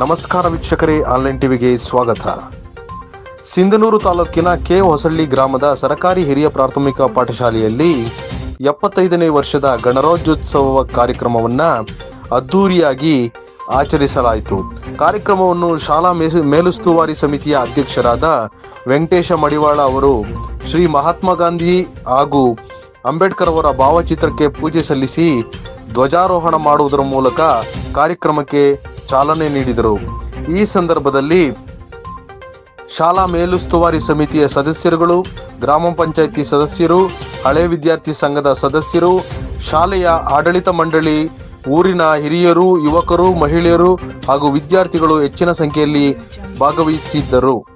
ನಮಸ್ಕಾರ ವೀಕ್ಷಕರೇ, ಆನ್ಲೈನ್ ಟಿವಿಗೆ ಸ್ವಾಗತ. ಸಿಂಧನೂರು ತಾಲೂಕಿನ ಕೆ ಹೊಸಳ್ಳಿ ಗ್ರಾಮದ ಸರಕಾರಿ ಹಿರಿಯ ಪ್ರಾಥಮಿಕ ಪಾಠಶಾಲೆಯಲ್ಲಿ ಎಪ್ಪತ್ತೈದನೇ ವರ್ಷದ ಗಣರಾಜ್ಯೋತ್ಸವ ಕಾರ್ಯಕ್ರಮವನ್ನ ಅದ್ದೂರಿಯಾಗಿ ಆಚರಿಸಲಾಯಿತು. ಕಾರ್ಯಕ್ರಮವನ್ನು ಶಾಲಾ ಮೇಲುಸ್ತುವಾರಿ ಸಮಿತಿಯ ಅಧ್ಯಕ್ಷರಾದ ವೆಂಕಟೇಶ ಮಡಿವಾಳ ಅವರು ಶ್ರೀ ಮಹಾತ್ಮ ಗಾಂಧಿ ಹಾಗೂ ಅಂಬೇಡ್ಕರ್ ಅವರ ಭಾವಚಿತ್ರಕ್ಕೆ ಪೂಜೆ ಸಲ್ಲಿಸಿ ಧ್ವಜಾರೋಹಣ ಮಾಡುವುದರ ಮೂಲಕ ಕಾರ್ಯಕ್ರಮಕ್ಕೆ ಚಾಲನೆ ನೀಡಿದರು. ಈ ಸಂದರ್ಭದಲ್ಲಿ ಶಾಲಾ ಮೇಲುಸ್ತುವಾರಿ ಸಮಿತಿಯ ಸದಸ್ಯರುಗಳು, ಗ್ರಾಮ ಪಂಚಾಯಿತಿ ಸದಸ್ಯರು, ಹಳೆ ವಿದ್ಯಾರ್ಥಿ ಸಂಘದ ಸದಸ್ಯರು, ಶಾಲೆಯ ಆಡಳಿತ ಮಂಡಳಿ, ಊರಿನ ಹಿರಿಯರು, ಯುವಕರು, ಮಹಿಳೆಯರು ಹಾಗೂ ವಿದ್ಯಾರ್ಥಿಗಳು ಹೆಚ್ಚಿನ ಸಂಖ್ಯೆಯಲ್ಲಿ ಭಾಗವಹಿಸಿದ್ದರು.